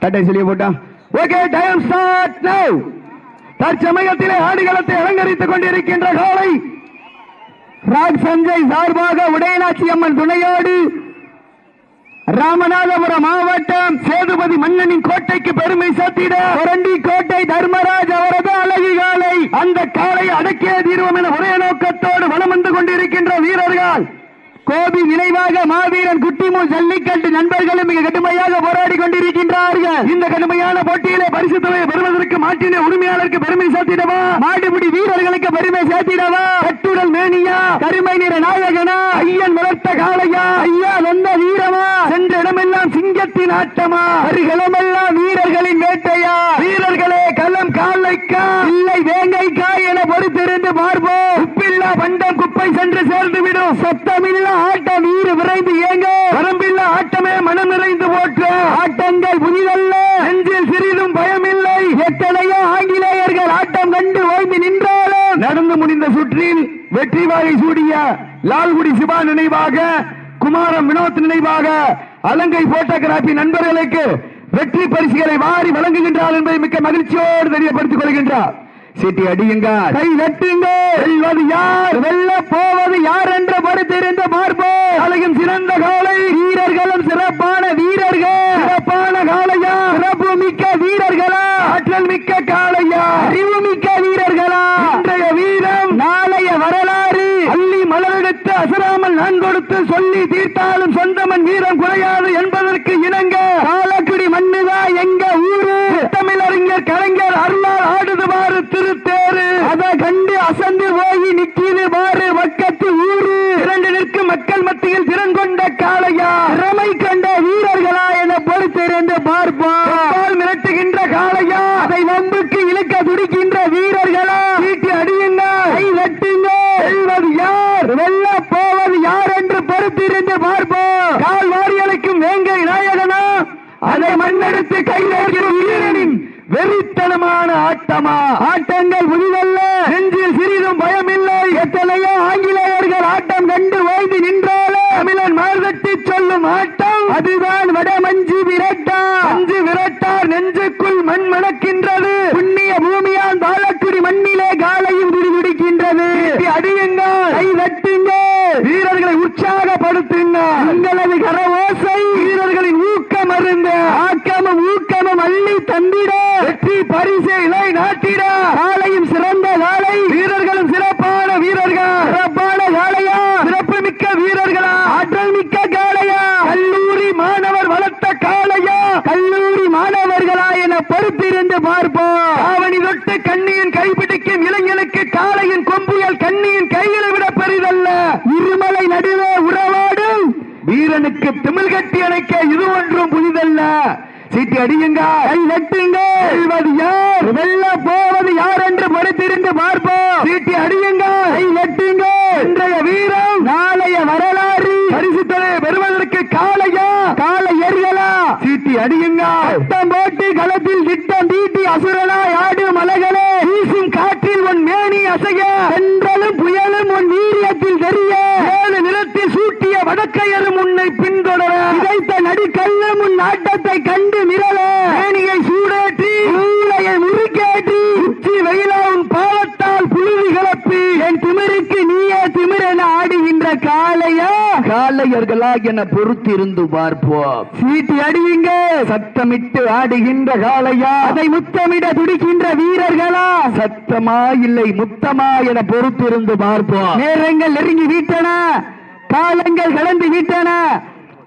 தட்டை okay time start now தற்சமயத்திலே ஆடுகளத்தை அலங்கரித்துக் கொண்டிருக்கின்ற காலை. ராக் சஞ்சய் சார்பாக உடையநாச்சி அம்மன் துணையோடு. ராமநாதபுரம் மாவட்டம் சேதுபதி மன்னனின் கோட்டைக்கு பெருமை சேர்த்திட. புரண்டி கோட்டை தர்மராஜ் அவரது அழகி காலை. அந்த காலை அடக்கிய தீர்வம் என ஒரே நோக்கத்தோடு வலம் வந்து கொண்டிருக்கின்ற வீரர்கள். கோபி நினைவாக மாவீரன் குட்டிமு ஜல்லிக்கட்டு நண்பர்களும் மிக கடுமையாக போராடி கொண்டிருக்கின்றார்கள். இந்த கடுமையான போட்டியிலே பரிசு தொகையை பெறுவதற்கு மாட்டின உரிமையாளருக்கு பெருமை சேர்த்திடவா? மாடுபிடி வீரர்களுக்கு பெருமை சேர்த்திடவா? கட்டுடல் மேனியா? கருமை நிற நாயகனா? ஐயன் வளர்த்த காளையா? ஐயா வந்த வீரமா? சென்ற இடமெல்லாம் சிங்கத்தின் ஆட்டமா? அருகளமெல்லாம் வீரர்களின் வேட்டையா? வீரர்களே களம் காலைக்கா? இல்லை பொறுத்திருந்து பார்ப்போம் உப்பில்லா பண்டம் குப்பை சென்று சேர்ந்து விடும் சத்தமில்லா ஆட்டம் வீறு விரைந்து ஏங்க வரம்பில்லா ஆட்டமே மனம் நிறைந்து போற்று. ஆட்டங்கள் புதிதல்ல. நெஞ்சில் சிறிதும் பயமில்லை. எத்தனையோ ஆங்கிலேயர்கள் ஆட்டம் கண்டு ஓய்ந்து நின்றாலும். நடந்து முடிந்த சுற்றில் வெற்றி வாகை சூடிய லால்குடி சிவா நினைவாக குமாரம் வினோத் நினைவாக அலங்கை போட்டோகிராபி நண்பர்களுக்கு வெற்றி பரிசுகளை வாரி வழங்குகின்றார் என்பதை மிக்க மகிழ்ச்சியோடு தெரியப்படுத்திக் கொள்கின்றார். சீட்டி அடியுங்க. கை நட்டுங்க வெல்வது யார்? வெல்ல போவது யார் என்று பொறுத்திருந்து பார்ப்போம். அழகும் சிறந்த காலை. வீரர்களும் சிறப்பான வீரர்கள். சிறப்பான காளையா சிறப்பு மிக்க வீரர்களா? ஆற்றல் மிக்க காளையா அறிவு மிக்க வீரர்களா? இன்றைய வீரம் நாளைய வரலாறு அள்ளி மலரெடுத்து அசராமல் நான் கொடுத்து சொல்லி தீர்த்தாலும் சொந்தமன் வீரம் குறையாது என்பதற்கு இணங்க காலக்குடி மண்ணுதா எங்க ஊரு? தமிழறிஞர் கலைஞர் அருளால் ஆடுதுவாறு திருத்தேரு அதை கண்டு அசந்து போய் நிக்கிது பாரு பக்கத்து ஊரு இரண்டு நிற்கும் மக்கள் மத்தியில் திறன் கொண்ட காளையா திறமை கண்ட வீரர்களா என பொறுத்திருந்து பார்ப்போம் மிரட்டுகின்ற காளையா அதை வம்புக்கு இழுக்க துடிக்கின்ற வீரர்களா வீட்டு அடியுங்க கை தட்டுங்க வெல்வது யார் வெல்ல போவது யார் என்று பொறுத்திருந்து பார்ப்போம் கால் வாரி அழைக்கும் வேங்கை நாயகனா அதை மண்ணெடுத்து கைதேற்றும் வீரனின் வெறித்தனமான ஆட்டமா? ஆட்டங்கள் புதிதல்ல நெஞ்சில் சிறிதும் பயமில்லை. எத்தனையோ ஆங்கிலேயர்கள் ஆட்டம் கண்டு ஓய்ந்து நின்றாலும் தமிழன் மார்தட்டி சொல்லும் ஆட்டம். அதுதான் வடமஞ்சு விரட்டா. அஞ்சு விரட்டார் நெஞ்சுக்குள் மண் மணக்கின்றது. புண்ணிய பூமியான் வாழக்குடி மண்ணிலே காலையும் துடிதுடிக்கின்றது அடியுங்க கை தட்டுங்க. வீரர்களை உற்சாகப்படுத்துங்க. உங்களது கரவோசை. வீரர்களின் ஊக்கம் அருந்த ஆக்கமும் ஊக்கமும் அள்ளி தந்திட. வெற்றி பரிசை இலை நாட்டிட காலையும் சிறந்த காலை வீரர்களும் சிறப்பான வீரர்கள். சிறப்பான காளையா சிறப்பு மிக்க வீரர்களா? ஆற்றல் மிக்க காளையா? கல்லூரி மாணவர் வளர்த்த காளையா? கல்லூரி மாணவர்களா என பொறுத்திருந்து பார்ப்போம். ஆவணி தொட்டு கண்ணியின் கைப்பிடிக்கும் இளைஞனுக்கு காளையின் கொம்புகள் கண்ணியின் கைகளை விட பெரிதல்ல. இருமலை நடுவே உறவாடும். வீரனுக்கு திமிழ் கட்டி அணைக்க இது ஒன்றும் புதிதல்ல. சீட்டி அடியுங்க. கை தட்டுங்க யார்? வெல்ல போவது யார் என்று பொறுத்திருந்து பார்ப்போம். சீட்டி அடியுங்க. கை தட்டுங்க இன்றைய வீரம் நாளைய வரலாறு. பரிசு தொகையை பெறுவதற்கு காலையா காலை எரியலா? சீட்டி அடியுங்க. சத்தம் போட்டு களத்தில் திட்டம் தீட்டி அசுரனா யாடு மலைகளே. வீசும் காற்றில் உன் மேனி அசைய. சென்றலும் புயலும் உன் வீரியத்தில் தெரிய. சூட்டிய வடக்கையரும் உன்னை பின்தொடர இதைத்த நடுக்கல்லும் உன் ஆட்டத்தை கண்டு மிரள மேனியை சூடேற்றி மூளையை முறுக்கேற்றி உச்சி வெயிலா உன் பாவத்தால் புழுதி கிளப்பி என் திமிருக்கு நீயே திமிரென ஆடுகின்ற காளையா? காளையர்களா என பொறுத்திருந்து பார்ப்போம். சீட்டி அடியுங்க. சத்தமிட்டு ஆடுகின்ற காளையா? அதை முத்தமிட துடிக்கின்ற வீரர்களா? சத்தமா இல்லை முத்தமா என பொறுத்திருந்து பார்ப்போம். நேரங்கள் நெருங்கி விட்டன. காலங்கள் கலந்து விட்டன.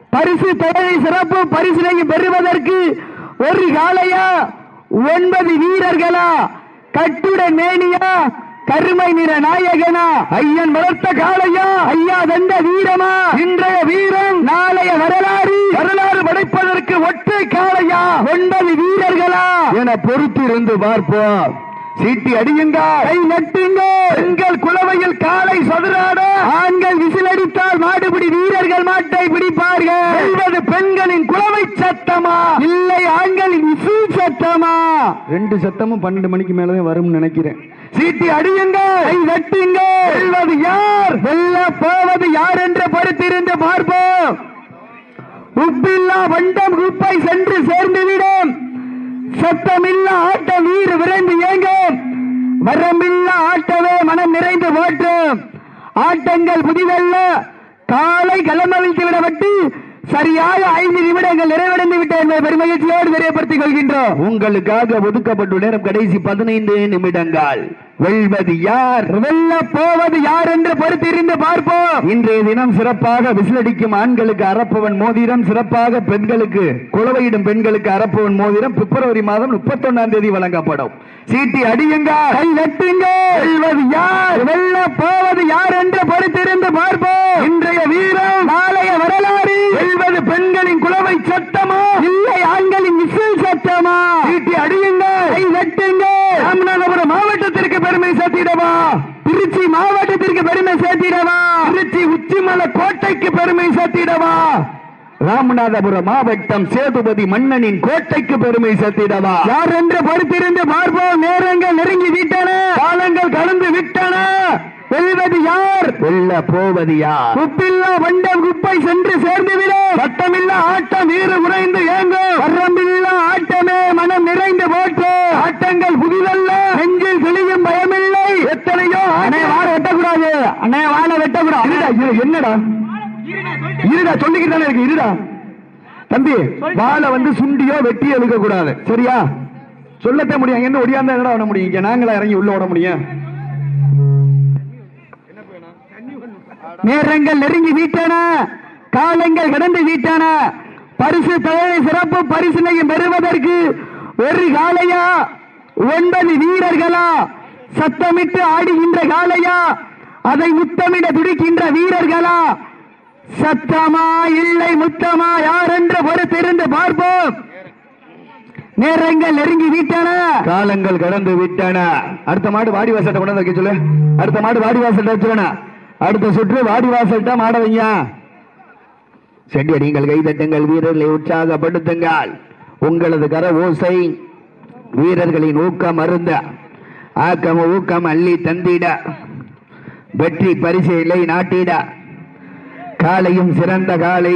பரிசு தொகை சிறப்பு பரிசினையும் பெறுவதற்கு ஒரு காளையா? ஒன்பது வீரர்களா? கட்டுட மேனியா? கருமை நிற நாயகனா? ஐயன் வளர்த்த காளையா? ஐயா தந்த வீரமா? இன்றைய வீரம் நாளைய வரலாறு. வரலாறு படைப்பதற்கு ஒற்றை காளையா? ஒன்பது வீரர்களா? என பொறுத்திருந்து பார்ப்போம். சீட்டி அடியுங்க. கை நட்டுங்க. பெண்கள் குலவையில் காலை சதுராட. ஆண்கள் விசிலடித்தால் மாடுபிடி வீரர்கள் மாட்டை பிடிப்பார்கள். வெல்வது பெண்களின் குலவை சத்தமா? இல்லை ஆண்களின் விசில் சத்தமா? ரெண்டு சத்தமும் பன்னெண்டு மணிக்கு மேலதான் வரும்னு நினைக்கிறேன். சீட்டி அடியுங்க. கை தட்டுங்க வெல்வது யார்? வெல்ல போவது யார் என்று பொறுத்திருந்து பார்ப்போம். உப்பில்லா வண்டம் குப்பை சென்று சேர்ந்துவிடும் சத்தமில்லா ஆட்ட வீறு விரைந்து இயங்கும் வரம்பில்லா ஆட்டவே மனம் நிறைந்து ஓட்டும் ஆட்டங்கள் புதிதல்ல. காலை களமவிழ்த்து விடப்பட்டு சரியாக ஐந்து நிமிடங்கள் நிறைவடைந்து விட்ட என்பதை பெருமகிழ்ச்சியோடு தெரியப்படுத்திக் கொள்கின்றோம். உங்களுக்காக ஒதுக்கப்பட்ட நேரம் கடைசி பதினைந்து நிமிடங்கள். வெல்வது யார்? வெல்ல போவது யார் என்று பொறுத்திருந்து பார்ப்போம். இன்றைய தினம் சிறப்பாக விசிலடிக்கும் ஆண்களுக்கு அரப்பவன் மோதிரம் சிறப்பாக பெண்களுக்கு குளவையிடும் பெண்களுக்கு அரப்பவன் மோதிரம் பிப்ரவரி மாதம் முப்பத்தொன்னாம் தேதி வழங்கப்படும். சீட்டி அடியுங்க. கை தட்டுங்க வெல்வது யார்? வெல்ல போவது யார் என்று பொறுத்திருந்து பார்ப்போம். இன்றைய வீரம் நாளைய வரலாறு வெல்வது பெண்களின் குலவை சத்தமா இல்லை ஆண்களின் விசில் சத்தமா சீட்டி அடியுங்க கை தட்டுங்க ராமநாதபுரம் மாவட்டத்திற்கு பெருமை சேர்த்திடவா திருச்சி மாவட்டத்திற்கு பெருமை சேர்த்திடவா? திருச்சி உச்சிமலை கோட்டைக்கு பெருமை சேர்த்திடவா? ராமநாதபுரம் மாவட்டம் சேதுபதி மன்னனின் கோட்டைக்கு பெருமை சேர்த்திடவா? யார் என்று பொறுத்திருந்து பார்ப்போம். நேரங்கள் நெருங்கி விட்டன. காலங்கள் கடந்து விட்டன. வெல்வது யார்? வெல்ல போவது யார்? குப்பில்லா வண்டம் குப்பை சென்று சேர்ந்துவிடும். சட்டமில்லா ஆட்டம் வீறு உறைந்து ஏங்கும் வரம்பில்லா ஆட்டமே மனம் நிறைந்து போற்று ஆட்டங்கள் புதிதல்ல நெஞ்சில் தெளியும் பயமில்லை எத்தனையோ அண்ணே வாழ வெட்டக்கூடாது அண்ணே வாழ வெட்டக்கூடாது இருடா, இரு, என்னடா இருடா இருக்கு இருடா. தம்பி வாழை வந்து சுண்டியோ வெட்டியோ இழுக்க கூடாது சரியா? சொல்லத்தே முடியும். என்ன ஒடியாந்தா என்னடா பண்ண முடியும்? இங்க நாங்களா இறங்கி உள்ள ஓட முடியும்? நேரங்கள் நெருங்கி வீட்டன காலங்கள் கடந்து வீட்டன பரிசு தலைமை சிறப்பு பரிசினையும் பெறுவதற்கு ஒரு காலையா ஒன்பது வீரர்களா? சத்தமிட்டு ஆடுகின்ற காலையா அதை முத்தமிட துடிக்கின்ற வீரர்களா? சத்தமா இல்லை முத்தமா யார் என்று பொறுத்திருந்து பார்ப்போம். நேரங்கள் நெருங்கி விட்டன. காலங்கள் கடந்து விட்டன. அடுத்த மாடு வாடி வாசல்ட்ட கொண்டு வந்து வைக்க சொல்லு. அடுத்த மாடு வாடி வாசல்ட்ட வச்சுருவேன் அடுத்த சுற்று வாடி வாசல்ட்ட மாட வைங்க. செடி அடிங்கள் கைதட்டுங்கள் வீரர்களை உற்சாகப்படுத்துங்கள். உங்களது கர ஓசை வீரர்களின் ஊக்கம் அருந்த ஆக்கம் ஊக்கம் அள்ளி தந்திட வெற்றி பரிசு இல்லை நாட்டிட. காலையும் சிறந்த காலை.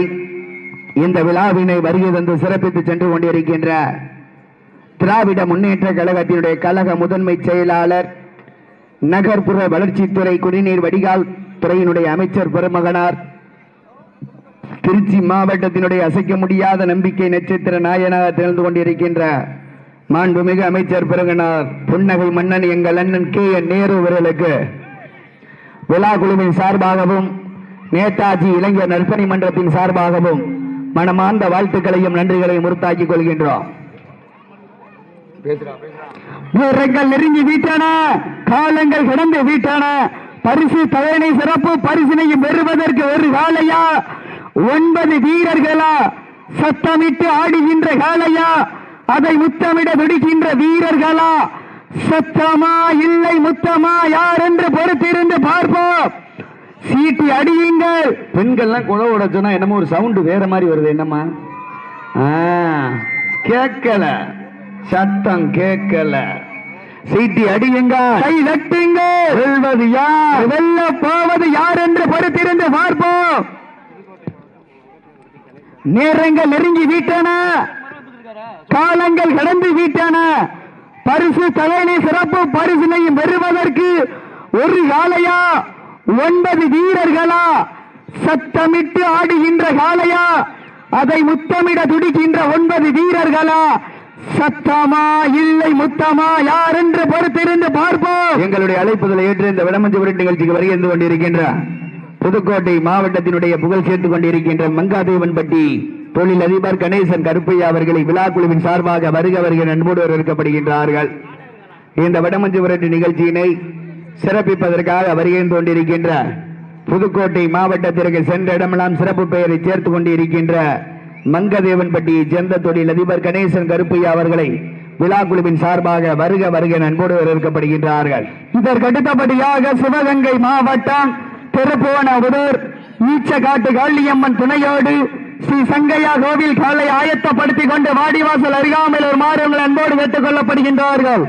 இந்த விழாவினை வருகை தந்து சிறப்பித்து சென்று கொண்டிருக்கின்ற திராவிட முன்னேற்ற கழகத்தினுடைய கழக முதன்மை செயலாளர் நகர்ப்புற வளர்ச்சித்துறை குடிநீர் வடிகால் துறையினுடைய அமைச்சர் பெருமகனார் திருச்சி மாவட்டத்தினுடைய அசைக்க முடியாத நம்பிக்கை நட்சத்திர நாயனாக திகழ்ந்து கொண்டிருக்கின்ற மாண்புமிகு அமைச்சர் பெருங்கனார் புன்னகை மன்னன் எங்கள் அண்ணன் கே என் நேரு விரலுக்கு விழா குழுவின் சார்பாகவும் நேதாஜி இளைஞர் நற்பணி மன்றத்தின் சார்பாகவும் மனமார்ந்த வாழ்த்துக்களையும் நன்றிகளையும் உறுத்தாக்கிக் கொள்கின்றோம். நேரங்கள் நெருங்கி வீட்டன காலங்கள் கடந்து வீட்டன பரிசு தலைமை சிறப்பு பரிசினையும் பெறுவதற்கு ஒரு காலையா ஒன்பது வீரர்களா? சத்தமிட்டு ஆடுகின்ற காலையா அதை முத்தமிட துடிக்கின்ற வீரர்களா? சத்தமா இல்லை முத்தமா யார் என்று பொறுத்திருந்து பார்ப்போம். சீட்டி அடியுங்கள். பெண்கள்லாம் குழவோட உடச்சோன்னா என்னமோ ஒரு சவுண்டு வேற மாதிரி வருது என்னம்மா? ஆ, கேட்கல. சத்தம் கேட்கல. சீட்டி அடியுங்க கை தட்டுங்க வெல்வது யார்? வெல்ல போவது யார் என்று பொறுத்திருந்து பார்ப்போம். நேரங்கள் நெருங்கி வீட்டன. காலங்கள் கடந்து வீட்டன. பரிசு தலைமை சிறப்பு. பரிசினையும் பெறுவதற்கு ஒரு காலையா ஒன்பது வீரர்களா? சத்தமிட்டு ஆடுகின்ற காலையா அதை முத்தமிட துடிக்கின்ற ஒன்பது வீரர்களா? சத்தமா? இல்லை முத்தமா? யார் என்று பொறுத்திருந்து பார்ப்போம். எங்களுடைய அழைப்புதலை ஏற்று இந்த விடமஞ்சு விரட்டு நிகழ்ச்சிக்கு வருகை கொண்டிருக்கின்ற புதுக்கோட்டை மாவட்டத்தினுடைய புகழ் சேர்த்துக் கொண்டிருக்கின்ற மங்காதேவன்பட்டி தொழில் அதிபர் கணேசன் கருப்பையா அவர்களை விழா குழுவின் சார்பாக வருக வருகிற அன்போடு வரவேற்கப்படுகின்றார்கள். இந்த வடமஞ்சு விரட்டு நிகழ்ச்சியினை சிறப்பிப்பதற்காக வருகின்ற கொண்டிருக்கின்ற புதுக்கோட்டை மாவட்டத்திற்கு சென்ற இடமெல்லாம் சிறப்பு பெயரை சேர்த்துக் கொண்டிருக்கின்ற மங்கதேவன்பட்டியை சேர்ந்த தொழில் அதிபர் கணேசன் கருப்பையா அவர்களை விழா குழுவின் சார்பாக வருக வருக நண்போடு வரவேற்கப்படுகின்றார்கள். இதற்கடுத்தபடியாக சிவகங்கை மாவட்டம் திருப்புவனபுதூர் ஈச்சகாட்டு காளியம்மன் துணையோடு ஸ்ரீ சங்கையா கோவில் காலை ஆயத்தப்படுத்திக் கொண்டு வாடிவாசல் அருகாமையில் ஒரு மாறு அன்போடு கேட்டுக் கொள்ளப்படுகின்றார்கள்.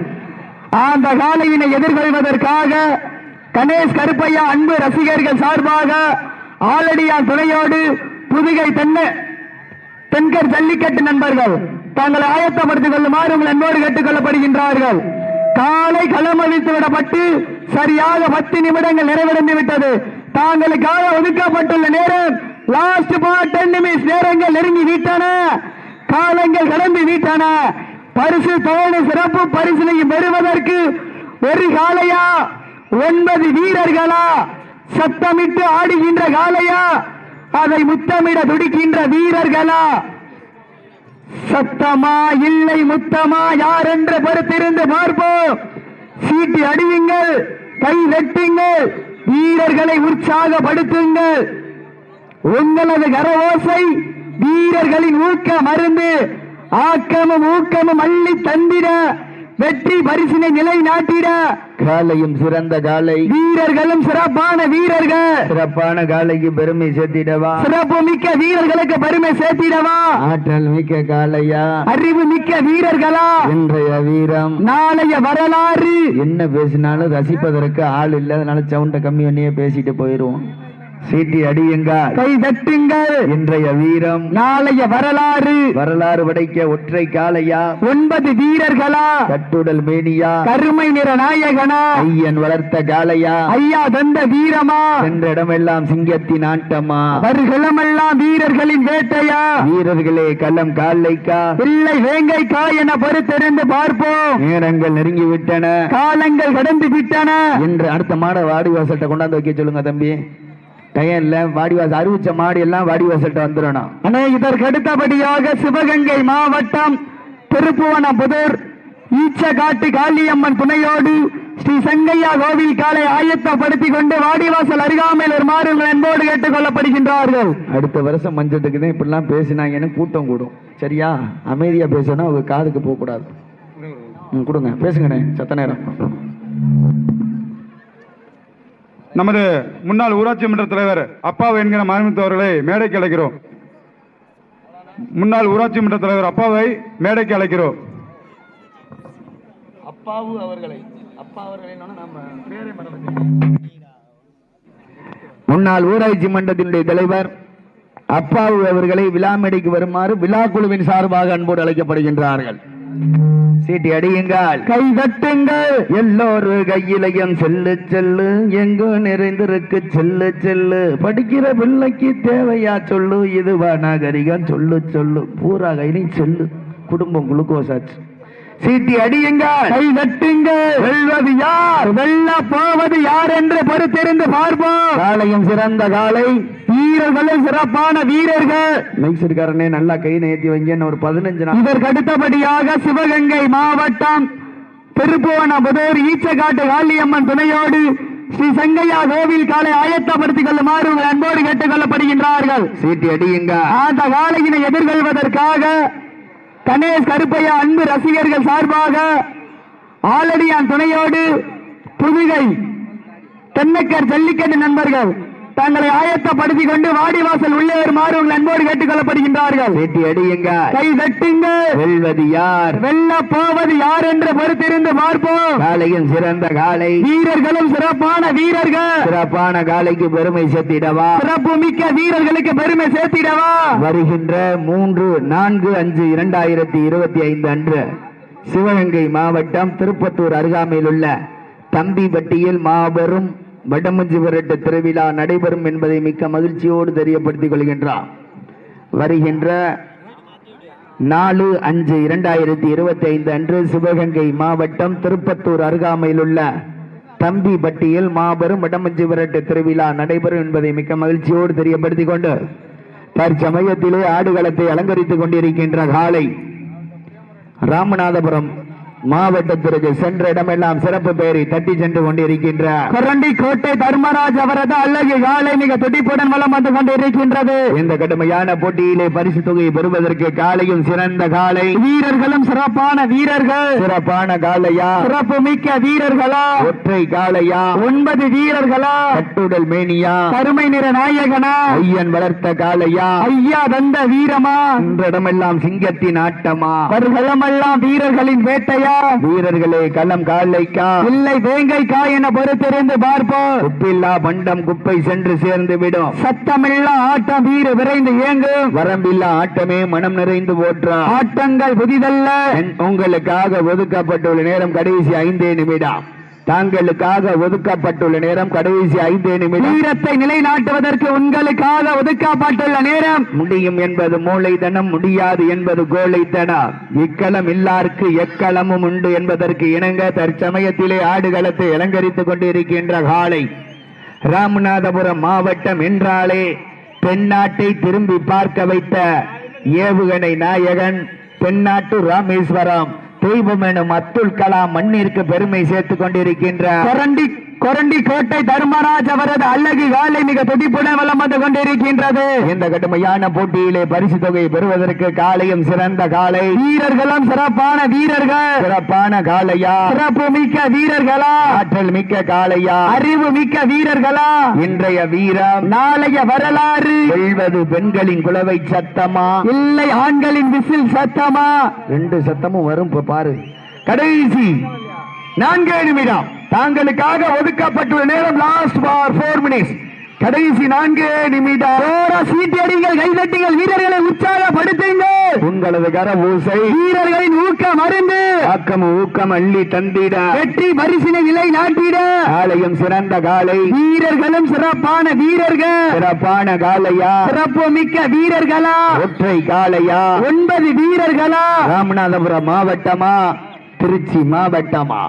அந்த காலையினை எதிர்கொள்வதற்காக கணேஷ் கருப்பையா அன்பு ரசிகர்கள் சார்பாக ஆலடியான் துணையோடு புதுகை தென்னை தென்கர் ஜல்லிக்கட்டு நண்பர்கள் தங்களை ஆயத்தப்படுத்திக் கொள்ளுமாறு உங்கள் அன்போடு கேட்டுக்கொள்ளப்படுகின்றார்கள் காலை களமளித்து விடப்பட்டு சரியாக பத்து நிமிடங்கள் நிறைவடைந்து விட்டது. தாங்களுக்காக ஒதுக்கப்பட்டுள்ள நேரம் லாஸ்ட் டென் நிமிஷம் நேரங்கள் நெருங்கி விட்டன. காலங்கள் கடந்து விட்டன. பரிசு தோடு சிறப்பு பரிசுலையும் பெறுவதற்கு ஒரு காலையா ஒன்பது வீரர்களா? சத்தமிட்டு ஆடுகின்ற காலையா அதை முத்தமிட துடிக்கின்ற வீரர்களா? சத்தமா? இல்லை முத்தமா? யார் என்று பொறுத்திருந்து பார்ப்போம். சீட்டி அடியுங்கள் கை வெட்டுங்கள் வீரர்களை உற்சாகப்படுத்துங்கள். உங்களது கரவோசை வீரர்களின் ஊக்க மருந்து ஆக்கமும் ஊக்கமும் அள்ளி தந்திட வெற்றி பரிசினை நிலைநாட்டிட. காலையும் சிறந்த காலை. வீரர்களும் சிறப்பான வீரர்கள். சிறப்பான காலைக்கு பெருமை சேர்த்திடவா? சிறப்பு மிக்க வீரர்களுக்கு பெருமை சேர்த்திடவா? ஆற்றல் மிக்க காலையா? அறிவு மிக்க வீரர்களா? இன்றைய வீரம். நாளைய வரலாறு. என்ன பேசினாலும் ரசிப்பதற்கு ஆள் இல்லை அதனால சவுண்ட கம்மி பண்ணியே பேசிட்டு போயிருவோம் சீட்டி அடியுங்க கை தட்டுங்கள். இன்றைய வீரம். நாளைய வரலாறு. வரலாறு படைக்க ஒற்றை காலையா ஒன்பது வீரர்களா? கட்டுடல் மேனியா? கருமை நிற நாயகனா? ஐயன் வளர்த்த காலையா ஐயா தந்த வீரமா? சென்ற இடமெல்லாம் சிங்கத்தின் ஆட்டமா? வருகளமெல்லாம் வீரர்களின் வேட்டையா? வீரர்களே களம் காலைக்கா இல்லை வேங்கைக்கா என பொறுத்திருந்து பார்ப்போம். நேரங்கள் நெருங்கி விட்டன காலங்கள் கடந்து விட்டன. என்று அடுத்த மாட வாடி வாசல்கிட்ட கொண்டாந்து வைக்க சொல்லுங்க தம்பி. டயர்ல இல்ல வாடி வாசல் அறிவிச்ச மாடு எல்லாம் வாடி வாசல்கிட்ட வந்துடணும். அண்ணே இதற்கு அடுத்தபடியாக சிவகங்கை மாவட்டம் திருப்புவனபுதூர் ஈச்சகாட்டு காளியம்மன் துணையோடு ஸ்ரீ சங்கையா கோவில் காலை ஆயத்தப்படுத்திக் கொண்டு வாடிவாசல் அருகாமையில் ஒரு மாறுங்கள் என்போடு கேட்டுக் கொள்ளப்படுகின்றார்கள். அடுத்த வருஷம் மஞ்சத்துக்கு தான் இப்படிலாம் பேசினாங்கன்னு கூட்டம் கூடும். சரியா? அமைதியா பேசணும் அவங்க காதுக்கு போகக்கூடாது. ம், கொடுங்க. பேசுங்கண்ணே சத்த நேரம். நமது முன்னாள் ஊராட்சி மன்ற தலைவர் அப்பாவு என்கிற மாநிலத்து அவர்களை மேடைக்கு அழைக்கிறோம். முன்னாள் ஊராட்சி மன்ற தலைவர் அப்பாவை மேடைக்கு அழைக்கிறோம். அப்பாவு அவர்களை அப்பா அவர்களை முன்னாள் ஊராட்சி மன்றத்தினுடைய தலைவர் அப்பாவு அவர்களை விழா மேடைக்கு வருமாறு விழா குழுவின் சார்பாக அன்போடு அழைக்கப்படுகின்றார்கள். சீட்டி அடியுங்கள் கை தட்டுங்கள் எல்லோரு கையிலையும் செல்லு செல்லு. எங்கோ நிறைந்திருக்கு செல்லு செல்லு. படிக்கிற பிள்ளைக்கு தேவையா சொல்லு. இதுவா நாகரிகம் சொல்லு சொல்லு. பூரா கையிலையும் செல்லு. குடும்பம் குளுக்கோஸ் ஆச்சு. சீட்டி அடியுங்கள் கை தட்டுங்கள் வெல்வது யார்? வெல்ல போவது யார் என்று பொறுத்திருந்து பார்ப்போம். காலையும் சிறந்த காலை. வீரர்களும் சிறப்பான வீரர்கள். மைசூர்காரனே நல்லா கை நேத்தி வைங்க. ஒரு பதினஞ்சு நாள். இதற்கு அடுத்தபடியாக சிவகங்கை மாவட்டம் திருப்புவனபுதூர் ஈச்சக்காட்டு காளியம்மன் துணையோடு ஸ்ரீ சங்கையா கோவில் காலை ஆயத்தப்படுத்திக் கொள்ளுமாறு உங்கள் அன்போடு கேட்டுக் கொள்ளப்படுகின்றார்கள். சீட்டி அடியுங்க. அந்த காலையினை எதிர்கொள்வதற்காக கணேஷ் கருப்பையா அன்பு ரசிகர்கள் சார்பாக ஆலடியான் துணையோடு புதுகை தென்னக்கர் ஜல்லிக்கட்டு நண்பர்கள். தங்களை ஆயத்தப்படுத்திக் கொண்டு வாடிவாசல் உள்ளே வருமாறு உங்கள் அன்போடு கேட்டுக் கொள்ளப்படுகின்றார்கள். சீட்டி அடியுங்க கை தட்டுங்கள் வெல்வது யார்? வெல்ல போவது யார் என்று பொறுத்திருந்து பார்ப்போம். காலையும் சிறந்த காலை. வீரர்களும் சிறப்பான வீரர்கள். சிறப்பான காலைக்கு பெருமை சேர்த்திடவா? சிறப்பு மிக்க வீரர்களுக்கு பெருமை சேர்த்திடவா? வருகின்ற மூன்று நான்கு அஞ்சு இரண்டாயிரத்தி இருபத்தி ஐந்து அன்று சிவகங்கை மாவட்டம் திருப்பத்தூர் அருகாமையில் உள்ள தம்பிப்பட்டியில் மாபெரும் வடமஞ்சு விரட்டு திருவிழா நடைபெறும் என்பதை மிக்க மகிழ்ச்சியோடு தெரியப்படுத்திக் கொள்கின்றார். வருகின்ற நாலு அஞ்சு இரண்டாயிரத்தி இருபத்தி ஐந்து அன்று சிவகங்கை மாவட்டம் திருப்பத்தூர் அருகாமையில் உள்ள தம்பிப்பட்டியில் மாபெரும் வடமஞ்சி விரட்டு திருவிழா நடைபெறும் என்பதை மிக்க மகிழ்ச்சியோடு தெரியப்படுத்திக் கொண்டு தற்சமயத்திலே ஆடுகளத்தை அலங்கரித்துக் கொண்டிருக்கின்ற காலை ராமநாதபுரம் மாவட்டத்திற்கு சென்ற இடமெல்லாம் சிறப்பு பெயரை தட்டி சென்று கொண்டிருக்கின்ற கொரண்டி கோட்டை தர்மராஜ் அவரது அழகு காலை மிக துடிப்புடன் வளம் வந்து கொண்டிருக்கின்றது. இந்த கடுமையான போட்டியிலே பரிசு தொகையை பெறுவதற்கு காலையும் சிறந்த காலை. வீரர்களும் சிறப்பான வீரர்கள். சிறப்பான காலையா? சிறப்பு மிக்க வீரர்களா? ஒற்றை காலையா? ஒன்பது வீரர்களா? கட்டுடல் மேனியா? கருமை நிற நாயகனா? ஐயன் வளர்த்த காலையா? ஐயா தந்த வீரமா? இந்த இடமெல்லாம் சிங்கத்தின் ஆட்டமா? வருகளமெல்லாம் வீரர்களின் வேட்டையா? வீரர்களே களம் காலைக்கா? இல்லை வேங்கைக்கா என பொறுத்திருந்து பார்ப்போம். உப்பில்லா பண்டம் குப்பை சென்று சேர்ந்து விடும். சத்தமில்லா ஆட்டம் வீறு விரைந்து இயங்கும். வரம்பில்லா ஆட்டமே மனம் நிறைந்து போற்றான் ஆட்டங்கள் புதிதல்ல. உங்களுக்காக ஒதுக்கப்பட்டுள்ள நேரம் கடைசி ஐந்தே நிமிடம். தாங்களுக்காக ஒதுக்கப்பட்டுள்ள நேரம் கடைசி ஐந்தே நிமிடம். வீரத்தை நிலைநாட்டுவதற்கு உங்களுக்காக ஒதுக்கப்பட்டுள்ள நேரம். முடியும் என்பது மூளைத்தனம் முடியாது என்பது கோழைத்தனம். இக்களம் இல்லார்க்கு எக்களமும் உண்டு என்பதற்கு இணங்க தற்சமயத்திலே ஆடுகளத்தை அலங்கரித்துக் கொண்டிருக்கின்ற காலை. ராமநாதபுரம் மாவட்டம் என்றாலே தென்னாட்டை திரும்பி பார்க்க வைத்த ஏவுகணை நாயகன் தென்னாட்டு ராமேஸ்வரம். தெய்வம் எனும் அப்துல் கலாம் மண்ணிற்கு பெருமை சேர்த்துக் கொண்டிருக்கின்ற கொரண்டி கோட்டை தர்மராஜ் அவரது அழகு காலை மிக துடிப்புடன் வலம் வந்து கொண்டிருக்கின்றது. இந்த கடுமையான போட்டியிலே பரிசு தொகையை பெறுவதற்கு காலையும் சிறந்த காலை. வீரர்களும் சிறப்பான வீரர்கள். சிறப்பான காளையா சிறப்பு மிக்க வீரர்களா? ஆற்றல் மிக்க காளையா அறிவு மிக்க வீரர்களா? இன்றைய வீரம்? நாளைய வரலாறு? வெல்வது பெண்களின் குலவை சத்தமா? இல்லை ஆண்களின் விசில் சத்தமா? ரெண்டு சத்தமும் வரும் பாரு. கடைசி நான்கே நிமிடம். தாங்களுக்காக ஒதுக்கப்பட்டுள்ள நேரம் லாஸ்ட் ஃபார் ஃபோர் மினிட்ஸ் கடைசி நான்கே நிமிடம். சீட்டடிகள் கைதட்டிகள் வீரர்களை உற்சாகப்படுத்துங்கள். உங்களது கர ஊசை வீரர்களின் ஊக்கம் அருந்து ஆக்கம் ஊக்கம் அள்ளி தந்திட. வெற்றி பரிசினை நிலை நாட்டிட. காலையும் சிறந்த காலை. வீரர்களும் சிறப்பான வீரர்கள். சிறப்பான காளையா சிறப்பு மிக்க வீரர்களா? ஒற்றை காளையா ஒன்பது வீரர்களா? ராமநாதபுரம் மாவட்டமா? திருச்சி மாவட்டமா?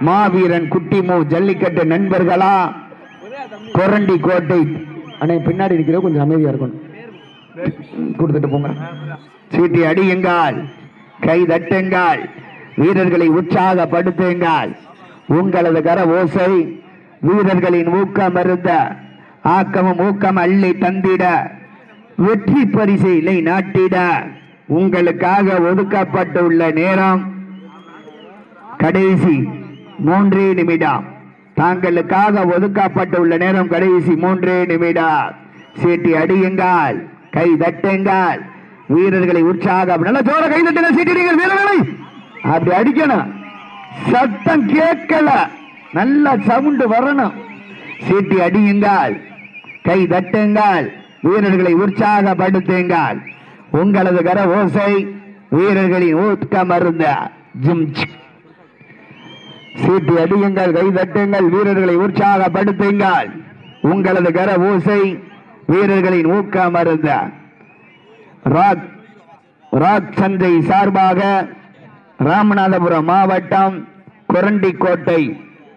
மாவீரன் குட்டிமு ஜல்லிக்கட்டு நண்பர்களா? கொரண்டி கோட்டை. அண்ணே பின்னாடி இருக்கிற கொஞ்சம் அமைதியா இருக்கணும். கொடுத்துட்டு போங்க. சீட்டி அடியுங்கள். கை தட்டுங்கள். வீரர்களை உற்சாகப்படுத்துங்கள். உங்களது கர ஓசை வீரர்களின் ஊக்கம் அருந்த ஆக்கமும் ஊக்கம் அள்ளி தந்திட வெற்றி பரிசை இல்லை நாட்டிட உங்களுக்காக ஒதுக்கப்பட்டுள்ள நேரம் கடைசி. மூன்றே நிமிடம். தாங்களுக்காக ஒதுக்கப்பட்டுள்ள நேரம் கடைசி மூன்றே நிமிடம். சீட்டி அடியுங்கள் கை தட்டுங்கள். வீரர்களை உற்சாகம் நல்ல ஜோர கை தட்டுங்க சீட்டி வீரர்களை. அப்படி அடிக்கணும். சத்தம் கேட்கல. நல்ல சவுண்டு வரணும். சீட்டி அடியுங்கள் கை தட்டுங்கள். வீரர்களை உற்சாகப்படுத்துங்கள். உங்களது கர ஓசை வீரர்களின் ஊக்கம் அருந்த ஜிம் சீட்டி அடியுங்கள் கைதட்டுங்கள் வீரர்களை உற்சாகப்படுத்துங்கள். உங்களது கர ஊசை வீரர்களின் ஊக்க மருந்த ராக் ராக் சந்தை சார்பாக ராமநாதபுரம் மாவட்டம் குரண்டிக்கோட்டை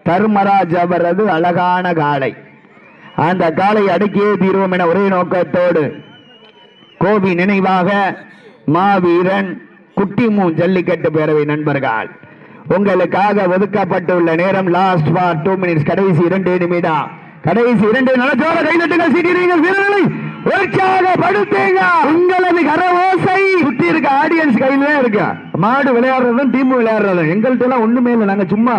தர்மராஜ் அவரது அழகான காளை. அந்த காலை அடக்கியே தீர்வோம் என ஒரே நோக்கத்தோடு கோபி நினைவாக மாவீரன் குட்டிமூ ஜல்லிக்கட்டு பேரவை நண்பர்கள். உங்களுக்காக ஒதுக்கப்பட்டுள்ள நேரம் லாஸ்ட் ஃபார் டூ மினிட்ஸ் கடைசி இரண்டு நிமிடம். கடைசி இரண்டு நலத்தோட கைதட்டுங்கள் சீட்டிடுங்கள் வீரர்களை உற்சாகப்படுத்துங்க உங்களது கரவோசை சுத்தி இருக்க ஆடியன்ஸ் கையில தான் இருக்கு. மாடு விளையாடுறதும் டீம் விளையாடுறதும். எங்கள்கிட்ட எல்லாம் ஒண்ணுமே இல்லை. நாங்க சும்மா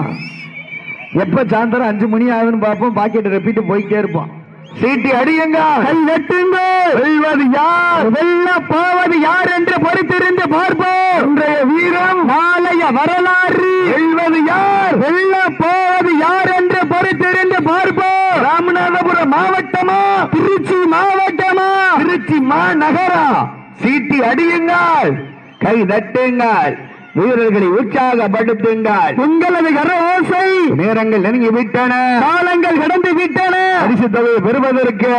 எப்ப சாயந்தரம் அஞ்சு மணி ஆகுதுன்னு பார்ப்போம். பாக்கெட் ரெப்பீட்டு போய்கிட்டே இருப்போம். சீட்டி அடியுங்க. கை வெட்டுங்க. வெல்வது யார்? வெல்ல போவது யார் என்று பொறுத்திருந்து பார்ப்போம். இன்றைய வீரம். நாளைய வரலாறு. வெல்வது யார்? வெல்ல போவது யார் என்று பொறுத்திருந்து பார்ப்போம். ராமநாதபுரம் மாவட்டமா? திருச்சி மாவட்டமா? திருச்சி மாநகரா? சீட்டி அடியுங்கள். கை தட்டுங்கள். வீரர்களை உற்சாகப்படுத்துங்கள். உங்களது கர ஓசை நேரங்கள் நெருங்கி விட்டன காலங்கள் கடந்து விட்டன பரிசு தொகையை பெறுவதற்கு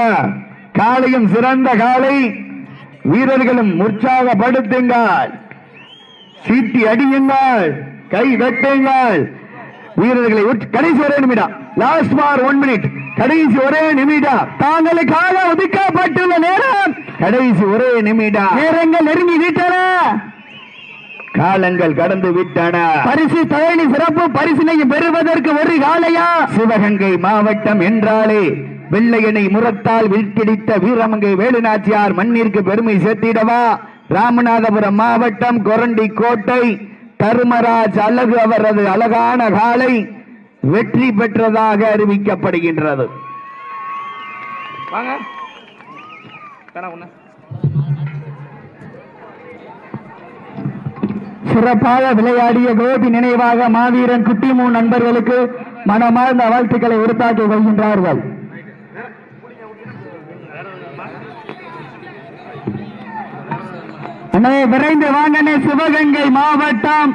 காலையும் சிறந்த காலை வீரர்களும் உற்சாகப்படுத்துங்கள். சீட்டி அடியுங்கள் கை வெட்டுங்கள். வீரர்களை கடைசி ஒரே நிமிடம். லாஸ்ட் ஃபார் ஒன் மினிட் கடைசி ஒரே நிமிடம். தாங்களுக்காக ஒதுக்கப்பட்டுள்ள நேரம். கடைசி ஒரே நிமிடம். நேரங்கள் நெருங்கி விட்டன காலங்கள் கடந்து விட்டன. பரிசு தயணி சிறப்பு பரிசினை பெறுவதற்கு ஒரு காலையா சிவகங்கை மாவட்டம் என்றாலே வெள்ளையனை முரத்தால் வீழ்த்திடித்த வீரமங்கை வேலுநாச்சியார் மண்ணிற்கு பெருமை சேர்த்திடவா? ராமநாதபுரம் மாவட்டம் கொரண்டி கோட்டை தருமராஜ் அழகு அவரது அழகான காலை வெற்றி பெற்றதாக அறிவிக்கப்படுகின்றது. வாங்க. சிறப்பாக விளையாடிய கோபி நினைவாக மாவீரன் குட்டிமூ நண்பர்களுக்கு மனமார்ந்த வாழ்த்துக்களை உறுத்தாக்கி கொள்கின்றார்கள். விரைந்து விரைந்து சிவகங்கை மாவட்டம்